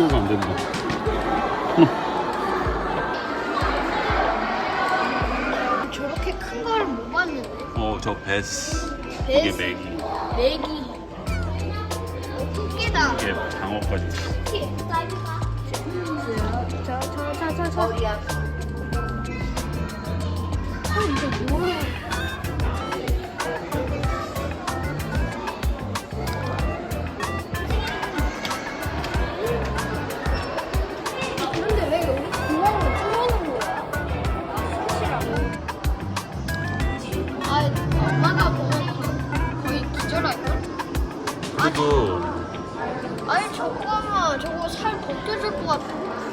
비교가 안 된다. 저렇게 큰 걸 못 봤는데. 어, 저 베스. 베스? 이게. 메기. 어, 토끼다. 이게 장어까지 있어. 토끼. 저저저저 어디야? 어 이거 뭐야? 아니, 저거만 저거 살 벗겨질 것 같아.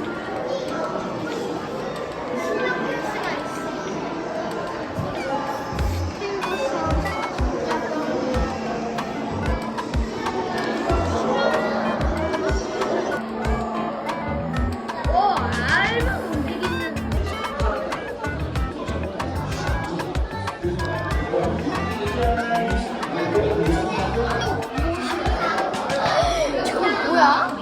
뭐야?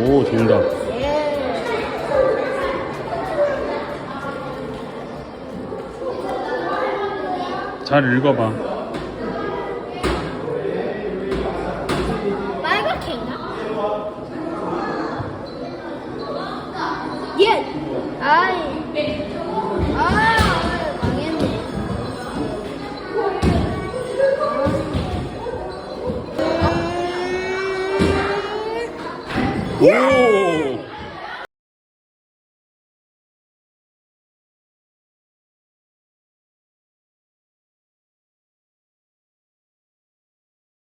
오, 정답. 잘 읽어봐. 빨갛게 있나? Whoa.